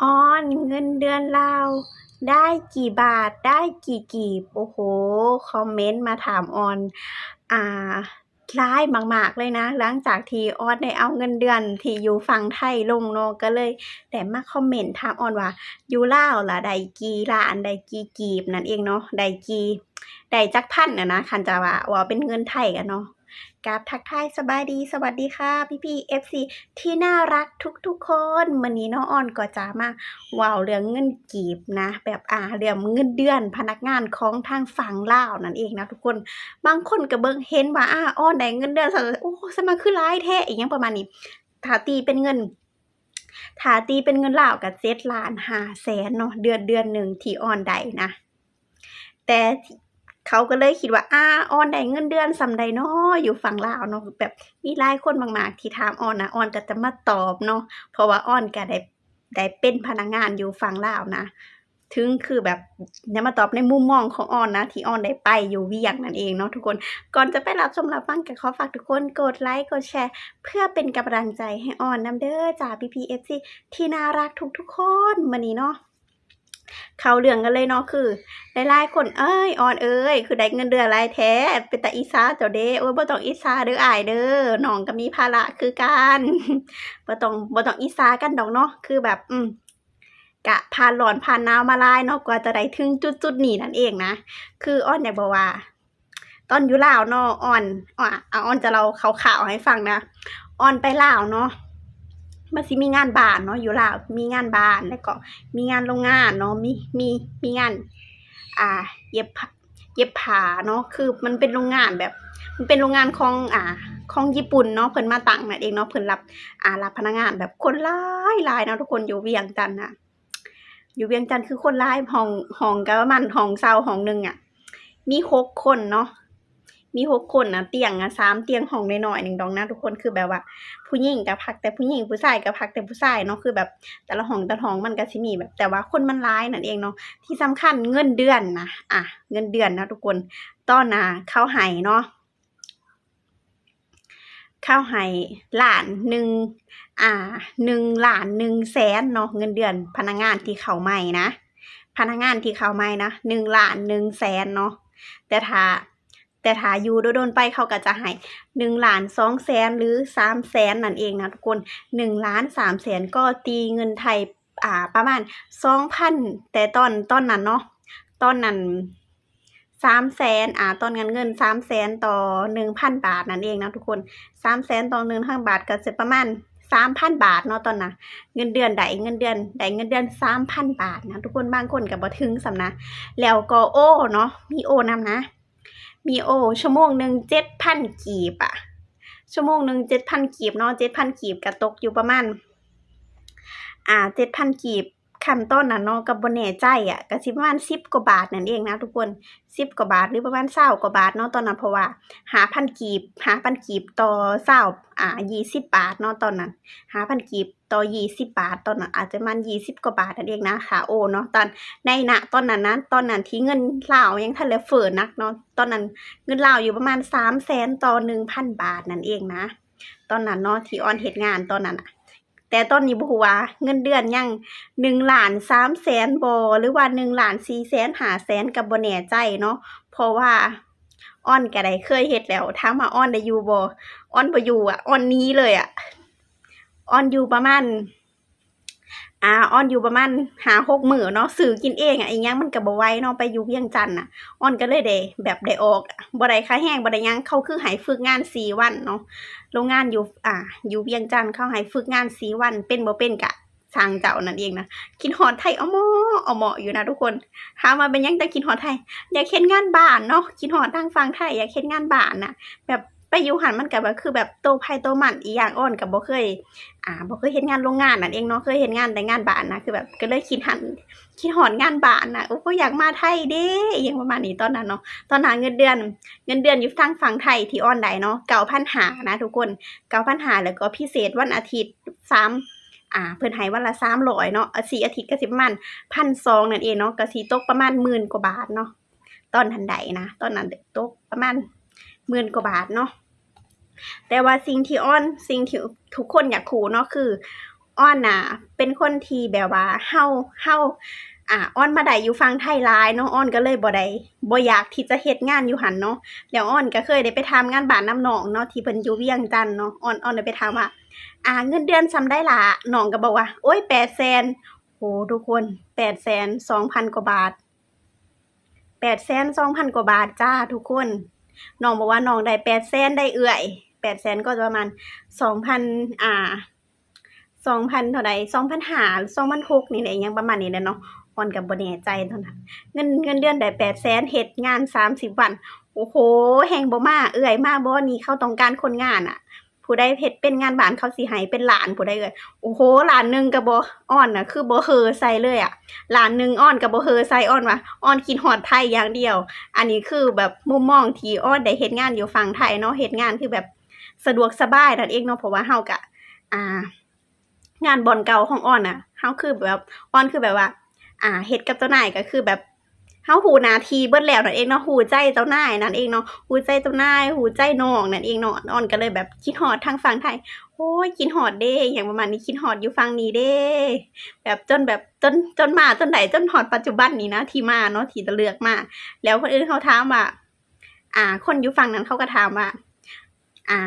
ออนเงินเดือนเราได้กี่บาทได้กี่กีบโอ้โห คอมเมนต์มาถามออน อ่าหลายมากๆเลยนะ หลังจากที่ออนได้เอาเงินเดือนที่อยู่ฝั่งไทยลงเนาะก็เลยได้มาคอมเมนต์ถามออนว่า อยู่ล่าวล่ะได้กี่ล้านได้กี่กีบนั่นเองเนาะได้กี่ได้จักพันน่ะนะคันจะว่าว่าเป็นเงินไทยอะเนาะ กับทักทายสบายดีสวัสดีค่ะพี่ๆ FC ที่น่ารักทุกๆคนมื้อนี้น้องออนก็จะมาว้าวเรื่องเงินกีบนะ แบบอ่าเรื่องเงินเดือนพนักงานของทางฝั่งลาวนั่นเองนะทุกคนบางคนก็เบิ่งเห็นว่าอาออนได้เงินเดือนซะโอ้สมาคือหลายแท้อีหยังประมาณนี้ถาตีเป็นเงินถาตีเป็นเงินลาวก็7ล้าน5แสนเนาะเดือนเดือนหนึ่งที่ออนได้นะแต่ เขาก็เลยคิดว่าอาออนได้เงินเดือนส่ำใดน้ออยู่ฝั่งลาวเนาะแบบมีหลายคนมากๆที่ถามออนนะออนก็จะมาตอบเนาะเพราะว่าออนก็ได้ได้เป็นพนักงานอยู่ฝั่งลาวนะถึงคือแบบอย่ามาตอบในมุมมองของออนนะ ที่ออนได้ไปอยู่เวียงนั่นเองเนาะทุกคนก่อนจะไปรับชมรับฟังก็ขอฝากทุกคนกดไลค์กดแชร์ เพื่อเป็นกำลังใจให้ออนนํเด้อจ้า PPFC ที่น่ารักทุกๆคนมื้อนี้เนาะ เข้าเรื่องกันเลยเนาะคือหลายๆคนเอ้ยออนเอ้ยคือได้เงินเดือนหลายแท้เป็นตาอีสาเจ้าเด้โอ้ยบ่ต้องอีสาเด้ออายเด้อน้องก็มีภาระคือกันบ่ต้องบ่ต้องอีสากันดอกเนาะคือแบบ อืมกะผ่านร้อนผ่านหนาวมาลายเนาะกว่าจะได้ถึงจุดๆนี้นั่นเองนะคืออ้อนอยากบอกว่า ตอนอยู่ลาวเนาะอ้อนอะอ่อนจะเล่าข่าวๆให้ฟังนะอ้อนไปลาวเนาะ มันสิมีงานบ้านเนาะอยู่ลาวมีงานบ้านแล้วก็มีงานโรงงานเนาะมีมีมีงาน อ่า เย็บผ้าเย็บผ้าเนาะคือมันเป็นโรงงานแบบ มันเป็นโรงงานของอ่าของญี่ปุ่นเนาะเพิ่นมาตั้งนั่นเองเนาะเพิ่นรับอ่ารับพนักงานแบบคนหลายหลายเนาะทุกคนอยู่เวียงจันทน์น่ะอยู่เวียงจันทน์คือคนหลายห้องห้องก็ประมาณห้องเช่าห้องหนึ่งอะมีหกคนเนาะ มีหกคนนะเตียงอะสามเตียงห้องหน้อยๆหนึ่งดองนะทุกคนคือแบบว่า ผู้หญิงก็พักแต่ผู้หญิงผู้ชายก็พักแต่ผู้ชายเนาะคือแบบแต่ละห้องแต่ห้องมันก็สิมีแบบ แต่ว่าคนมันหลายนั่นเองเนาะที่สำคัญเงินเดือนนะอะเงินเดือนนะทุกคนตอนนะเข้าให้เนาะเข้าให้ล้านหนึ่งอ่าหนึ่งล้านหนึ่งแสนเนาะเงินเดือนพนักงานที่เข้าใหม่นะพนักงานที่เข้าใหม่นะหนึ่งล้านหนึ่งแสนเนาะแต่ถ้า แต่ถ้าอยู่โดนๆไปเขาก็จะให้หนึ่งล้านสองแสนหรือสามแสนนั่นเองนะทุกคนหนึ่งล้านสามแสนก็ตีเงินไทยอ่าประมาณสองพันแต่ตอนตอนนั้นเนาะตอนนั้นสามแสนอ่าตอนเงินเงินสามแสนต่อหนึ่งพันบาทนั่นเองนะทุกคนสามแสนต่อหนึ่งพันบาทก็จะประมาณสามพันบาทเนาะตอนน่ะเงินเดือนได้เงินเดือนได้เงินเดือนสามพันบาทนะทุกคนบางคนก็บ่ถึงสำนะแล้วก็โอ้เนาะมีโอนำนะ มีโอ ชั่วโมงหนึ่งเจ็ดพันกีบอะชั่วโมงหนึ่งเจ็ดพันกีบเนาะเจ็ดพันกีบก็ตกอยู่ประมาณ อ่าเจ็ดพันกีบขั้นต้นน่ะเนาะกับบนแน่ใจอะก็สิประมาณสิบกว่าบาทนั่นเองนะทุกคนสิบกว่าบาทหรือประมาณเศร้ากว่าบาทเนาะตอนนั้นเพราะว่าหาพันกีบหาพันกีบต่อเศร้าอ่ายี่สิบบาทเนาะตอนนั้นหาพันกีบ ต่อยี่สิบบาท ตอนนั้นอาจจะมันยี่สิบกว่าบาทนั่นเองนะค่ะโอเนาะตอนในณตอนนั้นนะตอนนั้นที่เงินลาวยังทันเลเฟื่อนักเนาะตอนนั้นเงินลาวอยู่ประมาณสามแสนต่อหนึ่งพันบาทนั่นเองนะ ตอนนั้นเนาะที่ออนเหตุงานตอนนั้นอะแต่ตอนนี้บฮูว่าเงินเดือนยังหนึ่งล้านสามแสนบอหรือว่าหนึ่งล้านสี่แสนห้าแสนกับบแน่ใจเนาะเพราะว่าอ้อนก็ไดเคยเฮ็ดแล้วถามมาอ้อนได้อยู่บ่อ้อนบ่อยู่อะอ้อนนี้เลยอะ ออนอยู่ประมาณอ่าออนอยู่ประมาณหาหกมือเนาะซื้อกินเองอะไอีหยังมันก็บ่ไหวเนาะไปอยู่เวียงจันทน์น่ะออนก็เลยได้แบบได้ออกบ่ได้ค่าแห้งบ่ได้หยังเขาคือให้ฝึกงานสี่วันเนาะโรงงานอยู่อ่า อยู่เวียงจันทน์เขาให้ฝึกงานสี่วัน เป็นบ่เป็นกะสร้างเจ้านั่นเองนะคิดฮอดไทยเอาหมอเอาหมออยู่นะทุกคนถามาเป็นยังแต่คิดฮอดไทย อยากเฮ็ดงานบ้านเนาะคิดฮอดทางฝั่งไทยอยากเฮ็ดงานบ้านน่ะแบบ ไปอยู่หันมันก็แบบคือแบบโตไผโตมันอีหยังอ้อนก็บ่เคย อ่าบ่เคยเฮ็ดงานโรงงานนั่นเองเนาะเคยเฮ็ดงานแต่งานบ้านนะคือแบบก็เลยคิดหันคิดฮอดงานบ้านน่ะโอ้ก็อยากมาไทยเด้อหยังประมาณนี้ตอนนั้นเนาะตอนหาเงินเดือน เงินเดือนอยู่ทางฝั่งไทยที่ออนได้เนาะ9,500นหานะทุกคน9,500แล้วก็พิเศษวันอาทิตย์3อ่าเพิ่นให้วันละ300เนาะอ่อาทิตย์ก็สิประมาณ1,200นั่นเองเนาะก็สิตกประมาณหมื่นกว่าบาทเนาะตอนทันใดนะ ตอนนั้นตกประมาณ หมื่นกว่าบาทเนาะแต่ว่าสิ่งที่อ้อนสิ่งที่ทุกคนอยากคูเนาะคือ อ้อนน่ะ เป็นคนที่แบบว่าเฮาเฮาอ่าอ้อนมาได้อยู่ฟังไทยหลายเนาะอ้อนก็เลยบ่ได้บ่อยากที่จะเฮ็ดงานอยู่หันเนาะแล้วอ้อนก็เคยได้ไปทำงานบ้านน้ำน้องเนาะที่เพิ่นอยู่เวียงจันเนาะอ้อนอ้อนได้ไปถาว่าอ่า เงินเดือนซำได้ล่ะน้องก็บอกว่า โอ๊ย800,000โอ้ทุกคน800,000 2,000กว่าบาท800,000 2,000กว่าบาทจ้าทุกคน น้องบอกว่าน้องได้แปดแสนได้เอื้อยแปดแสนก็จะประมาณสองพันอ่าสองพันเท่าใดสองพันห้าสองพันหกนี่แหละยังประมาณนี้แหละเนาะออนกับบ่แน่ใจเท่านั้นเงินเงินเดือนได้แปดแสนเหตุงานสามสิบวัน โอ้โหแฮงบ่มา เอื้อยมาบ่นี่เขาต้องการคนงานอะ ผู้ใดเฮ็ดเป็นงานบ้านเขาสิให้เป็นหลานผู้ใดเอ่ยโอ้โหหลานหนึงก็บ่อ้อนน่ะคือบ่เฮอใส่เลยอะหลานหนึงอ้อนก็บ่เฮอใส่อ้อนว่าอ้อนคิดฮอดไทยอย่างเดียว อันนี้คือแบบมุมมองที่อ้อนได้เฮ็ดงานอยู่ฝั่งไทยเนาะเฮ็ดงานคือแบบสะดวกสบายนั่นเองเนาะเพราะว่าเฮาก็อ่า งานบอลเก่าของอ้อนน่ะเฮาคือแบบอ้อนคือแบบว่า อ่าเฮ็ดกับเจ้านายก็คือแบบ เฮาหูนาทีเบิดแล้วนั่นเองเนาะหูใจเจ้านายนั่นเองเนาะหูใจเจ้านายหูใจน้องนั่นเองเนาะอ้อนก็เลยแบบคิดฮอดทางฝั่งไทยโอ้ยคิดฮอดเด้ อย่างประมาณนี้คิดฮอดอยู่ฝั่งนี้เด้แบบจนแบบจนจนมาจนไหนจนฮอดปัจจุบันนี้นะที่มาเนาะที่จะเลือกมา แล้วคนอื่นเขาถามว่า อ่า คนอยู่ฝั่งนั้นเขาก็ถามว่า อ่า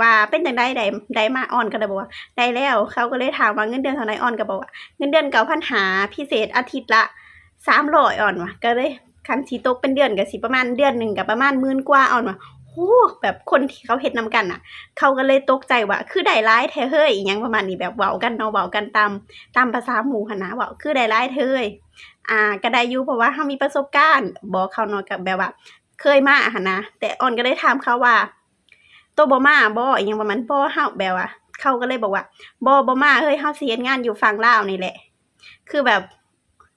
ว่าเป็นจังได๋ได้ได้มาอ้อนก็เลยบอกว่าได้แล้วเขาก็เลยถามว่าเงินเดือนเท่าไหร่อ้อนก็บอกว่าเงินเดือน9,000หาพิเศษอาทิตย์ละ 300อ้ออนวะก็เลยคันสิตกเป็นเดือนก็สิประมาณเดือนหนึ่งก็ประมาณหมื่นกว่าอ้อนวะโอ้แบบคนที่เขาเฮ็ดนำกันน่ะ เขาก็เลยตกใจว่าคือได้หลายแท้เฮ้ยอิหยังประมาณนี้แบบเว้ากันเนาะเว้ากันตามตามภาษาหมู่หันนะเว้าคือได้หลายแท้เฮ้ยอ่าก็ได้อยู่เพราะว่าเฮามีประสบการณ์ บอกเขาเนาะกับแบบว่า เคยมาหันนะแต่อ้อนก็เลยถามเขาว่าตัวบ่มาบ่อิหยังประมาณบ่เฮาแบบว่าเขาก็เลยบอกว่าบ่บ่มาเฮ้ยเฮาเฮ็ดงานอยู่ฝั่งลาวนี่แหละ คือแบบ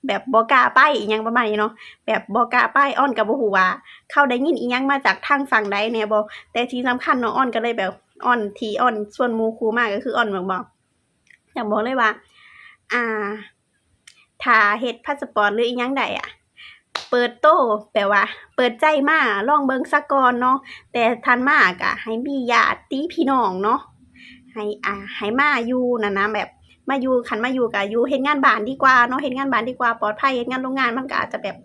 แบบบ่กล้าไปอิหยังประมาณนี้เนาะแบบบ่กล้าไปอ้อนก็บ่ฮู้ว่า เข้าได้ยินอีหยังมาจากทางฝั่งใดแหน่บ่แต่ที่สำคัญเนาะอ้อนก็เลยแบบอ้อนทีอ้อนชวนหมู่ครูมากก็คืออ้อนบอกบอกอยากบอกเลยว่า อ่าถ้าเฮ็ดพาสปอร์ตหรืออีหยังใดอะเปิดโตแปลว่า เปิดใจมาลองเบิงซะกอนเนาะแต่ทันมาก็ให้มีญาติพี่น้องเนาะให้อ่าให้มาอยู่นั่นนะแบบ มาอยู่ขันมาอยู่กับอยู่เห็นงานบ้านดีกว่าเนาะเห็นงานบ้านดีกว่าปลอดภัยเห็นงานโรงงานมันก็อาจจะแบบ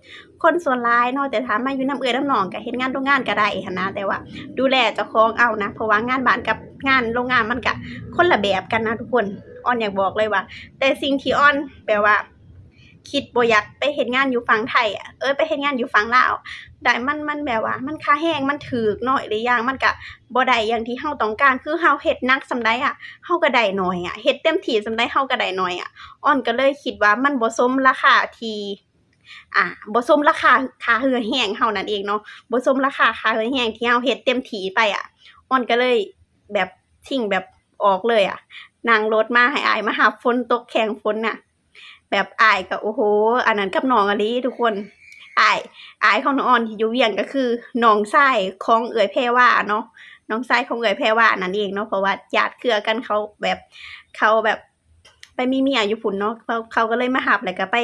คนส่วนร้ายเนาะแต่ถ้ามาอยู่น้ำเอือน้ำหนองก็เห็นงานโรงงานก็ได้หนะแต่ว่า ดูแลเจ้าของเอานะเพราะว่างานบ้านกับงานโรงงานมันก็คนละแบบกันนะทุกคนอ้อนอยากบอกเลยว่า แต่สิ่งที่อ้อนแปลว่า คิดบ่อยากไปเฮ็ดงานอยู่ฝั่งไทยอะเอ้ยไปเฮ็ดงานอยู่ฝั่งลาวได้มันมันแบบว่า มันค่าแรงมันถูกน้อยหรือย่างมันก็บ่ได้อย่างที่เฮาต้องการคือเฮาเฮ็ดนักส่ำใดอะเฮาก็ได้หน้อยอะเฮ็ดเต็มที่ส่ำใดเฮาก็ได้หน้อยอะอ้อนก็เลยคิดว่ามันบ่สมราคาที่อ่าบ่สมราคาค่าเรือแห้งเฮานั่นเองเนาะบ่สมราคาค่าเรือแห้งที่เฮาเฮ็ดเต็มที่ไปอะอ้อนก็เลยแบบทิ้งแบบออกเลยอะนั่งรถมาให้อายมารับฝนตกแข่งฝนน่ะ แบบอายก็โอ้โห อันนั้นกับน้องอะลีทุกคนอายอายของน้องออนที่อยู่เวียงก็คือน้องชายของเอ๋ยแพรว่าเนาะน้องชายของเอ๋ยแพรว่านั่นเองเนาะเพราะว่าญาติเครือกันเขาแบบเขาแบบไปมีเมียอยู่พุ่นเนาะเขาเขาก็เลยมาหับแล้วก็ไป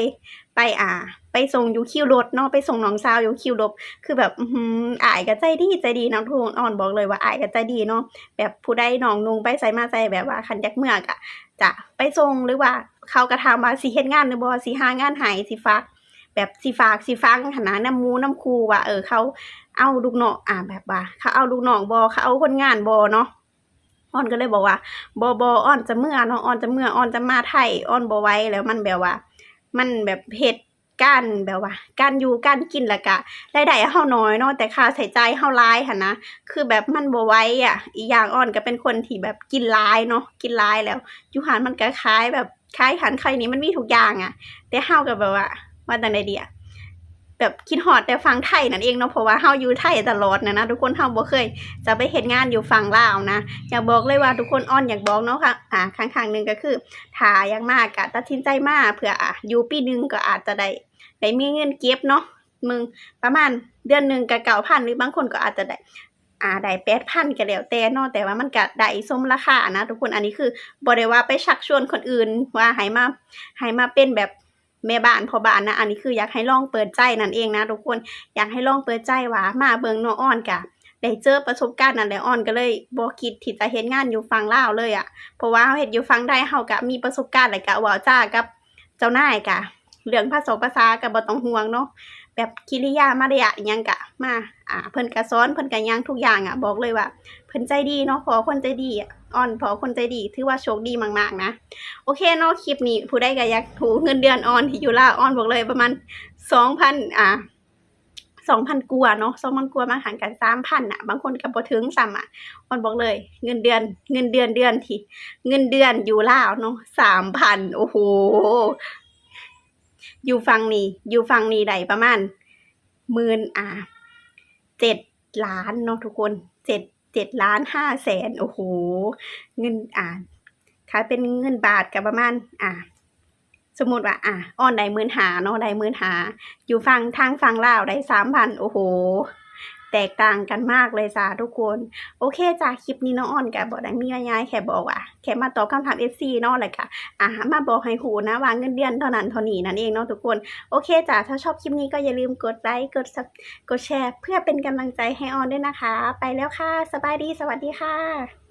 ไปอ่า ไปส่งยูคิวรถเนาะไปส่งน้องสาวยูคิวรถคือแบบอื้อหืออายก็ใจดีใจดีน้องทุนอ่อนบอกเลยว่าอายก็ใจดีเนาะแบบผู้ใดน้องนุงไปใส่มาใส่แบบว่าคันจักเมือกอะจะไปส่งหรือว่า เขาก็ถามว่าสิเฮ็ดงานหรือบ่สิหางานให้สิฝากแบบสิฝากสิฟังหันนะน้ำมูน้ำครูว่าเออเขาเอาลูกน้องอ่าแบบว่า เขาเอาลูกน้องบ่เขาเอาคนงานบ่เนาะอ้อนก็เลยบอกว่าบ่บ่อ้อนจะเมื่อเนาะอ้อนจะเมื่ออ้อนจะมาไทยอ้อนบ่ไว้แล้วมันแบบว่า มันแบบเฮ็ดการแบบว่า การอยู่การกินล้วก็รายได้เฮาน้อยเนาะแต่ค่าใช้จ่ายเฮาหลายหันนะคือแบบมันบ่ไหวอะ อีกอย่างอ่อนก็เป็นคนที่แบบกินหลายเนาะกินหลายแล้วอยู่หันมันก็คล้ายแบบ คล้ายหันใครนี้มันมีทุกอย่างอะแต่เฮาก็แบบว่าว่าจังได๋ดีอะแบบคิดฮอดแต่ฟังไทยนั่นเองเนาะเพราะว่าเฮาอยู่ไทยตลอดนะนะทุกคนเฮาบ่เคย จะไปเฮ็ดงานอยู่ฝั่งลาวนะอยากบอกเลยว่าทุกคนอ้อนอยากบอกเนาะค่ะอ่าครั้งๆหนึ่งก็คือถ้าอยากมากก็ตัดสินใจมากเพื่ออะอยู่ปีหนึงก็อาจจะได้ได้มีเงินเก็บเนาะมึงประมาณเดือนหนึ่งก็9,000หรือบางคนก็อาจจะได้ อ่าได้แปดพันก็แล้วแต่เนาะแต่ว่ามันก็ได้สมราคานะทุกคนอันนี้คือบ่ได้ว่าไปชักชวนคนอื่นว่าให้มาให้มาเป็นแบบแม่บ้านพ่อบ้านนะอันนี้คืออยากให้ลองเปิดใจนั่นเองนะทุกคนอยากให้ลองเปิดใจว่ามาเบิงนออ้อนกะได้เจอประสบการณ์นั่นแหละออนก็เลยบ่คิดที่จะเฮ็ดงานอยู่ฝั่งลาเลยอะเพราะว่าเฮาเฮ็ดอยู่ฝั่งไทยเฮาก็มีประสบการณ์แล้วก็ว้าจ้ากับเจ้านายก็เรื่องภาษาภาษาก็บ่ต้องห่วงเนาะ แบบกิริยามารยาอิหยังก็มาอ่าเพิ่นก็สอนเพิ่นก็หยังทุกอย่างอะบอกเลยว่า เพิ่นใจดีเนาะพอคนใจดีอะอนพอคนใจดีถือว่าโชคดีมากๆนะโอเคเนาะคลิปนี้ผู้ใดก็อยากถูเงินเดือนออนที่อยู่ลาวออนบอกเลยประมาณ2,000อ่าสองพันกว่าเนาะสองพันกว่ามาหารกันสามพันอะ บางคนก็บ่ถึงซ้ำอะมันบอกเลย เงินเดือน เงินเดือนเดือนที่ เงินเดือนอยู่ลาวเนาะสามพันโอ้โห อยู่ฟังนี่อยู่ฟังนี่ได้ประมาณหมื่นอ่าเจ็ดล้านเนาะทุกคนเจ็ดเจ็ดล้านห้าแสนโอ้โหเงินอ่าขายเป็นเงินบาทกับประมาณอ่าสมมติว่าอะอ้อนได้หมื่นหาเนาะได้หมื่นหา อยู่ฟังทางฟังลาวได้สามพันโอ้โห แตกต่างกันมากเลยจ้าทุกคน โอเคจ้าคลิปนี้น้องอ้อนกับบอกได้มีง่ายแค่บอกว่าแค่มาตอบคำถาม FC เนาะเลยค่ะอ่ามาบอกให้หูนะว่าเงินเดือนเท่านั้นเท่านี้นั่นเองเนาะทุกคนโอเคจ้าถ้าชอบคลิปนี้ก็อย่าลืมกดไลค์กดซับกดแชร์ เพื่อเป็นกำลังใจให้ออนด้วยนะคะ ไปแล้วค่ะ สบายดีสวัสดีค่ะ